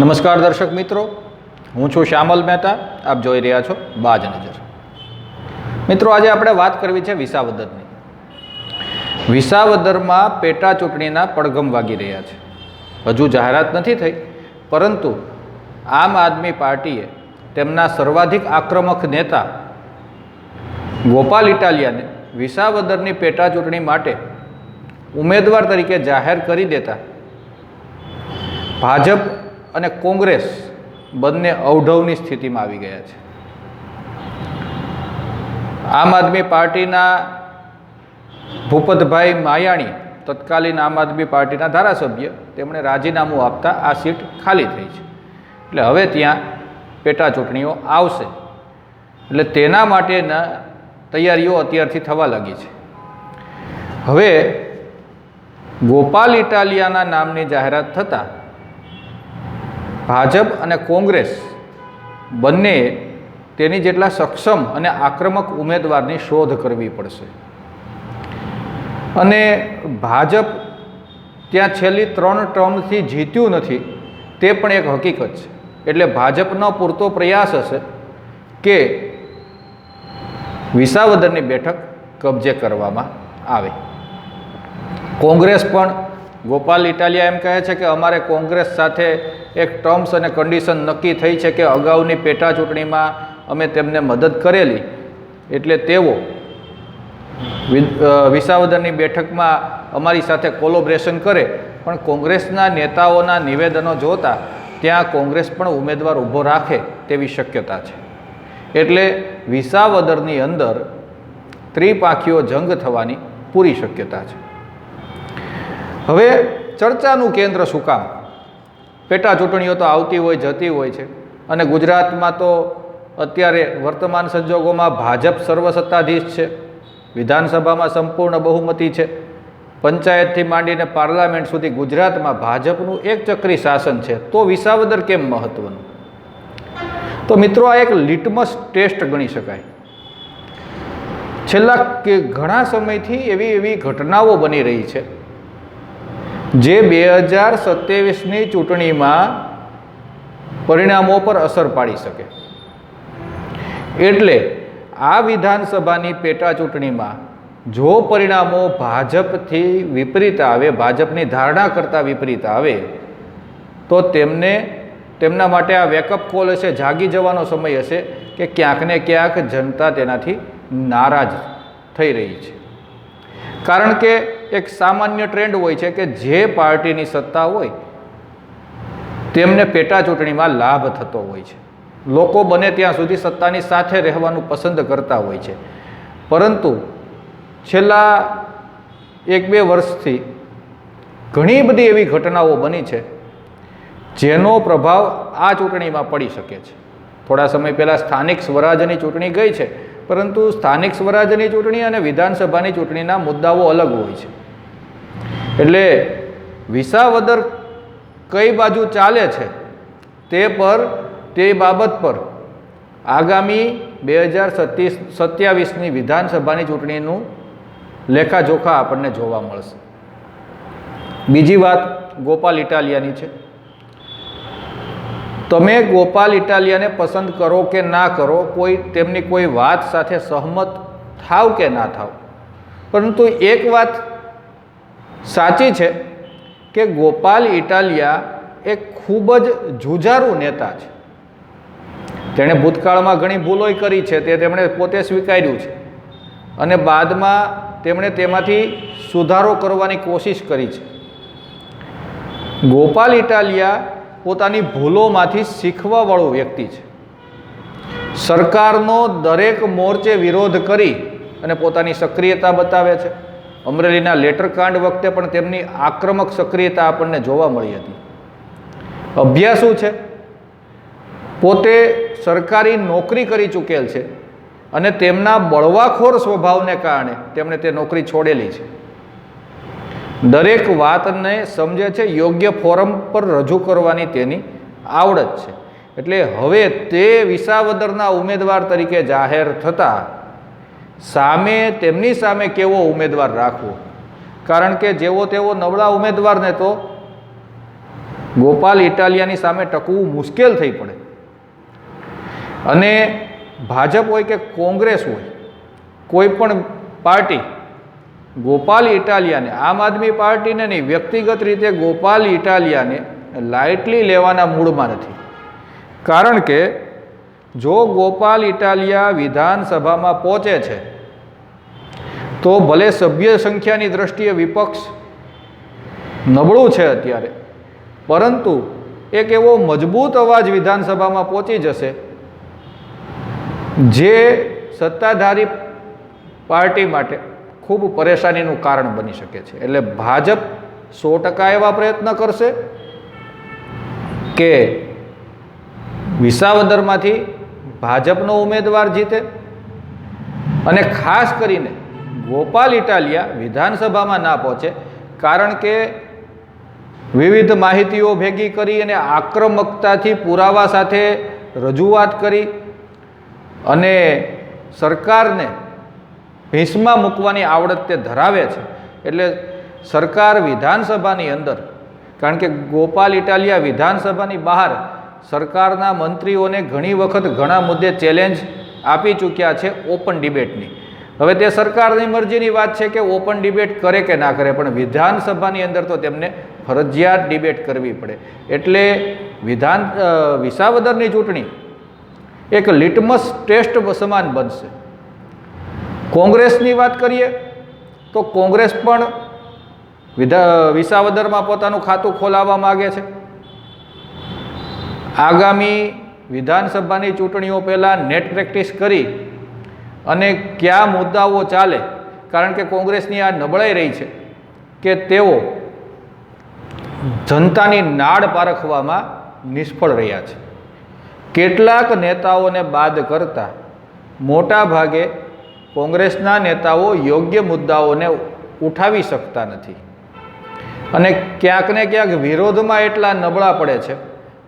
નમસ્કાર દર્શક મિત્રો. હું છું શ્યામલ મહેતા. આપ જોઈ રહ્યા છો બાજ નજર. મિત્રો, આજે આપણે વાત કરવી છે વિસાવદરની. વિસાવદરમાં પેટા ચૂંટણીના પડઘમ વાગી રહ્યા છે. હજુ જાહેરાત નથી થઈ, પરંતુ આમ આદમી પાર્ટીએ તેમના સર્વાધિક આક્રમક નેતા ગોપાલ ઇટાલિયાને વિસાવદરની પેટા ચૂંટણી માટે ઉમેદવાર તરીકે જાહેર કરી દેતા. ભાજપ અને કોંગ્રેસ બંને અવઢવની સ્થિતિમાં આવી ગયા છે. આમ આદમી પાર્ટીના ભૂપતભાઈ માયાણી તત્કાલીન આમ આદમી પાર્ટીના ધારાસભ્ય, તેમણે રાજીનામું આપતા આ સીટ ખાલી થઈ છે. એટલે હવે ત્યાં પેટા ચૂંટણીઓ આવશે. એટલે તેના માટેના તૈયારીઓ અત્યારથી થવા લાગી છે. હવે ગોપાલ ઇટાલિયાના નામની જાહેરાત થતાં ભાજપ અને કોંગ્રેસ બંને તેની જેટલા સક્ષમ અને આક્રમક ઉમેદવારની શોધ કરવી પડશે. અને ભાજપ ત્યાં છેલ્લી ત્રણ ટર્મથી જીત્યું નથી, તે પણ એક હકીકત છે. એટલે ભાજપનો પૂરતો પ્રયાસ હશે કે વિસાવદરની બેઠક કબજે કરવામાં આવે. કોંગ્રેસ પણ ગોપાલ ઇટાલિયા એમ કહે છે કે અમારે કોંગ્રેસ સાથે એક ટર્મ્સ અને કન્ડિશન નક્કી થઈ છે કે અગાઉની પેટા ચૂંટણીમાં અમે તેમને મદદ કરેલી. એટલે તેઓ વિસાવદરની બેઠકમાં અમારી સાથે કોલોબ્રેશન કરે. પણ કોંગ્રેસના નેતાઓના નિવેદનો જોતા ત્યાં કોંગ્રેસ પણ ઉમેદવાર ઊભો રાખે તેવી શક્યતા છે. એટલે વિસાવદરની અંદર ત્રિપાખીઓ જંગ થવાની પૂરી શક્યતા છે. હવે ચર્ચાનું કેન્દ્ર શું કામ? પેટા ચૂંટણીઓ તો આવતી હોય, જતી હોય છે. અને ગુજરાતમાં તો અત્યારે વર્તમાન સંજોગોમાં ભાજપ સર્વસત્તાધીશ છે. વિધાનસભામાં સંપૂર્ણ બહુમતી છે. પંચાયતથી માંડીને પાર્લામેન્ટ સુધી ગુજરાતમાં ભાજપનું એક ચક્રી શાસન છે. તો વિસાવદર કેમ મહત્વનું? તો મિત્રો આ એક લિટમસ ટેસ્ટ ગણી શકાય. છેલ્લા કે ઘણા સમયથી એવી એવી ઘટનાઓ બની રહી છે. જે બે હજાર સત્યાવીસની ચૂંટણીમાં પરિણામો પર અસર પાડી શકે. એટલે આ વિધાનસભાની પેટા ચૂંટણીમાં જો પરિણામો ભાજપથી વિપરીત આવે, ભાજપની ધારણા કરતાં વિપરીત આવે, તો તેમને, તેમના માટે આ વેકઅપ કોલ હશે, જાગી જવાનો સમય હશે કે ક્યાંક ને ક્યાંક જનતા તેનાથી નારાજ થઈ રહી છે. કારણ કે એક સામાન્ય ટ્રેન્ડ હોય છે કે જે પાર્ટીની સત્તા હોય, તેમને પેટા ચૂંટણીમાં લાભ થતો હોય છે. લોકો બને ત્યાં સુધી સત્તાની સાથે રહેવાનું પસંદ કરતા હોય છે. પરંતુ છેલ્લા એક બે વર્ષથી ઘણી બધી એવી ઘટનાઓ બની છે, જેનો પ્રભાવ આ ચૂંટણીમાં પડી શકે છે. થોડા સમય પહેલાં સ્થાનિક સ્વરાજની ચૂંટણી ગઈ છે, પરંતુ સ્થાનિક સ્વરાજની ચૂંટણી અને વિધાનસભાની ચૂંટણીના મુદ્દાઓ અલગ હોય છે. એટલે વિસાવદર કઈ બાજુ ચાલે છે તે પર, તે બાબત પર આગામી બે હજાર સત્તીસ, સત્યાવીસની વિધાનસભાની ચૂંટણીનું લેખાજોખા આપણને જોવા મળશે. બીજી વાત ગોપાલ ઇટાલિયાની છે. તમે ગોપાલ ઇટાલિયાને પસંદ કરો કે ના કરો, કોઈ તેમની કોઈ વાત સાથે સહમત થાવ કે ના થાવ? પરંતુ એક વાત સાચી છે કે ગોપાલ ઇટાલિયા એ ખૂબ જ જુજારું નેતા છે. તેણે ભૂતકાળમાં ઘણી ભૂલોય કરી છે, તે તેમણે પોતે સ્વીકાર્યું છે. અને બાદમાં તેમણે તેમાંથી સુધારો કરવાની કોશિશ કરી છે. ગોપાલ ઇટાલિયા પોતાની ભૂલોમાંથી શીખવાવાળો વ્યક્તિ છે. સરકારનો દરેક મોરચે વિરોધ કરી અને પોતાની સક્રિયતા બતાવે છે. અમરેલીના લેટર કાંડ વખતે પણ તેમની આક્રમક સક્રિયતા આપણને જોવા મળી હતી. અભ્યાસ શું છે? પોતે સરકારી નોકરી કરી ચૂકેલ છે અને તેમના બળવાખોર સ્વભાવને કારણે તેમણે તે નોકરી છોડેલી છે. દરેક વાતને સમજે છે, યોગ્ય ફોરમ પર રજૂ કરવાની તેની આવડત છે. એટલે હવે તે વિસાવદરના ઉમેદવાર તરીકે જાહેર થતા સામે તેમની સામે કેવો ઉમેદવાર રાખવો? કારણ કે જેવો તેવો નબળા ઉમેદવારને તો ગોપાલ ઇટાલિયાની સામે ટકવું મુશ્કેલ થઈ પડે. અને ભાજપ હોય કે કોંગ્રેસ હોય, કોઈ પણ પાર્ટી, ગોપાલ ઇટાલિયાને, આમ આદમી પાર્ટીને નહીં, વ્યક્તિગત રીતે ગોપાલ ઇટાલિયાને લાઇટલી લેવાના મૂડમાં નથી. કારણ કે જો ગોપાલ ઇટાલિયા વિધાનસભામાં પહોંચે છે, તો ભલે સભ્ય સંખ્યાની દ્રષ્ટિએ વિપક્ષ નબળું છે અત્યારે, પરંતુ એક એવો મજબૂત અવાજ વિધાનસભામાં પહોંચી જશે, જે સત્તાધારી પાર્ટી માટે ખૂબ પરેશાનીનું કારણ બની શકે છે. એટલે ભાજપ સો ટકા એવા પ્રયત્ન કરશે કે વિસાવદરમાંથી ભાજપનો ઉમેદવાર જીતે અને ખાસ કરીને ગોપાલ ઇટાલિયા વિધાનસભામાં ના પહોંચે, કારણ કે વિવિધ માહિતીઓ ભેગી કરી અને આક્રમકતાથી પુરાવા સાથે રજૂઆત કરી અને સરકારને ભીંસમાં મૂકવાની આવડત તે ધરાવે છે. એટલે સરકાર વિધાનસભાની અંદર, કારણ કે ગોપાલ ઇટાલિયા વિધાનસભાની બહાર સરકારના મંત્રીઓને ઘણી વખત ઘણા મુદ્દે ચેલેન્જ આપી ચૂક્યા છે ઓપન ડિબેટની હવે તે સરકારની મરજીની વાત છે કે ઓપન ડિબેટ કરે કે ના કરે, પણ વિધાનસભાની અંદર તો તેમને ફરજિયાત ડિબેટ કરવી પડે. એટલે વિધાન વિસાવદરની ચૂંટણી એક લિટમસ ટેસ્ટ સમાન બનશે. કોંગ્રેસની વાત કરીએ તો કોંગ્રેસ પણ વિસાવદરમાં પોતાનું ખાતું ખોલાવવા માગે છે. આગામી વિધાનસભાની ચૂંટણીઓ પહેલાં નેટ પ્રેક્ટિસ કરી અને કયા મુદ્દાઓ ચાલે, કારણ કે કોંગ્રેસની આ નબળાઈ રહી છે કે તેઓ જનતાની નાડ પારખવામાં નિષ્ફળ રહ્યા છે. કેટલાક નેતાઓને બાદ કરતા મોટા ભાગે કોંગ્રેસના નેતાઓ યોગ્ય મુદ્દાઓને ઉઠાવી શકતા નથી. અને ક્યાંક ને ક્યાંક વિરોધમાં એટલા નબળા પડે છે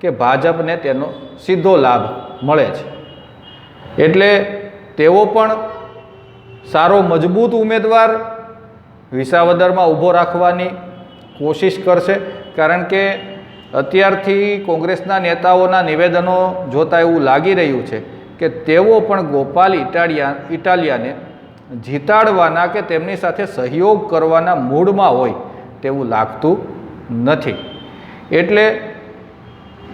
કે ભાજપને તેનો સીધો લાભ મળે છે. એટલે તેઓ પણ સારો મજબૂત ઉમેદવાર વિસાવદરમાં ઊભો રાખવાની કોશિશ કરશે, કારણ કે અત્યારથી કોંગ્રેસના નેતાઓના નિવેદનો જોતાં એવું લાગી રહ્યું છે કે તેઓ પણ ગોપાલ ઇટાલિયા, ઇટાલિયાને જીતાડવાના કે તેમની સાથે સહયોગ કરવાના મૂડમાં હોય તેવું લાગતું નથી. એટલે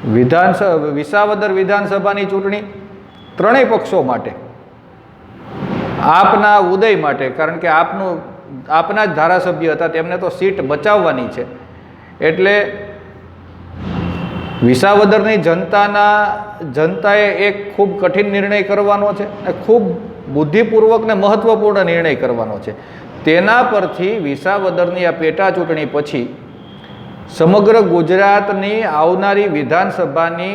વિધાનસ, વિસાવદર વિધાનસભાની ચૂંટણી ત્રણેય પક્ષો માટે. આપના ઉદય માટે, કારણ કે આપનું, આપના જ ધારાસભ્ય હતા, તેમને તો સીટ બચાવવાની છે. એટલે વિસાવદરની જનતાના, જનતાએ એક ખૂબ કઠિન નિર્ણય કરવાનો છે અને ખૂબ બુદ્ધિપૂર્વક ને મહત્ત્વપૂર્ણ નિર્ણય કરવાનો છે. તેના પરથી વિસાવદરની આ પેટા ચૂંટણી પછી સમગ્ર ગુજરાતની આવનારી વિધાનસભાની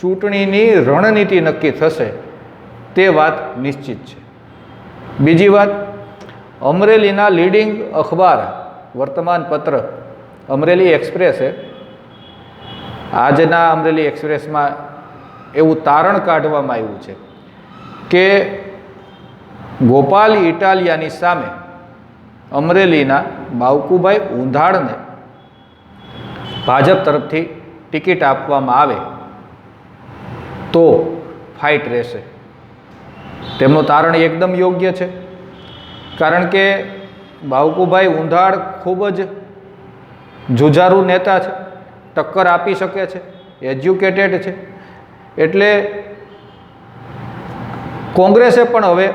ચૂંટણીની રણનીતિ નક્કી થશે, તે વાત નિશ્ચિત છે. બીજી વાત, અમરેલીના લીડિંગ અખબાર વર્તમાન પત્ર અમરેલી એક્સપ્રેસે આજના અમરેલી એક્સપ્રેસમાં એવું તારણ કાઢવામાં આવ્યું છે કે ગોપાલ ઇટાલિયાની સામે અમરેલીના બાવકુભાઈ ઊંધાડને ભાજપ તરફથી ટિકિટ આપવામાં આવે તો ફાઇટ રહેશે. તેમનું તારણ એકદમ યોગ્ય છે. કારણ કે બાવકુભાઈ ઊંધાડ ખૂબ જ જુજારુ નેતા છે, ટક્કર આપી શકે છે, એજ્યુકેટેડ છે. એટલે કોંગ્રેસે પણ હવે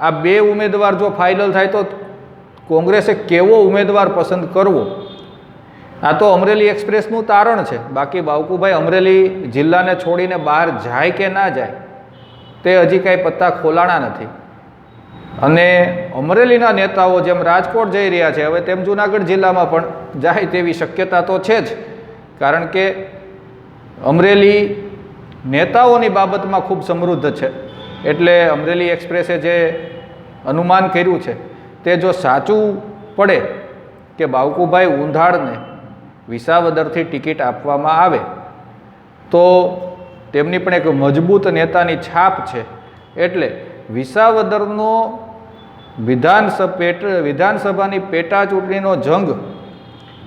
આ બે ઉમેદવાર જો ફાઇનલ થાય તો કોંગ્રેસે કેવો ઉમેદવાર પસંદ કરવો? આ તો અમરેલી એક્સપ્રેસનું તારણ છે. બાકી બાવકુભાઈ, અમરેલી જિલ્લાને છોડીને બહાર જાય કે ના જાય, તે હજી કાંઈ પત્તા ખોલાણા નથી. અને અમરેલીના નેતાઓ જેમ રાજકોટ જઈ રહ્યા છે, હવે તેમ જુનાગઢ જિલ્લામાં પણ જાય તેવી શક્યતા તો છે જ. કારણ કે અમરેલી નેતાઓની બાબતમાં ખૂબ સમૃદ્ધ છે. એટલે અમરેલી એક્સપ્રેસે જે અનુમાન કર્યું છે, તે જો સાચું પડે કે બાવકુભાઈ ઊંધાડને વિસાવદરથી ટિકિટ આપવામાં આવે. તો તેમની પણ એક મજબૂત નેતાની છાપ છે. એટલે વિસાવદરનો વિધાનસભા વિધાનસભાની પેટા ચૂંટણીનો જંગ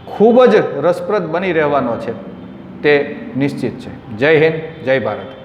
ખૂબ જ રસપ્રદ બની રહેવાનો છે. તે નિશ્ચિત છે. જય હિન્દ, જય ભારત.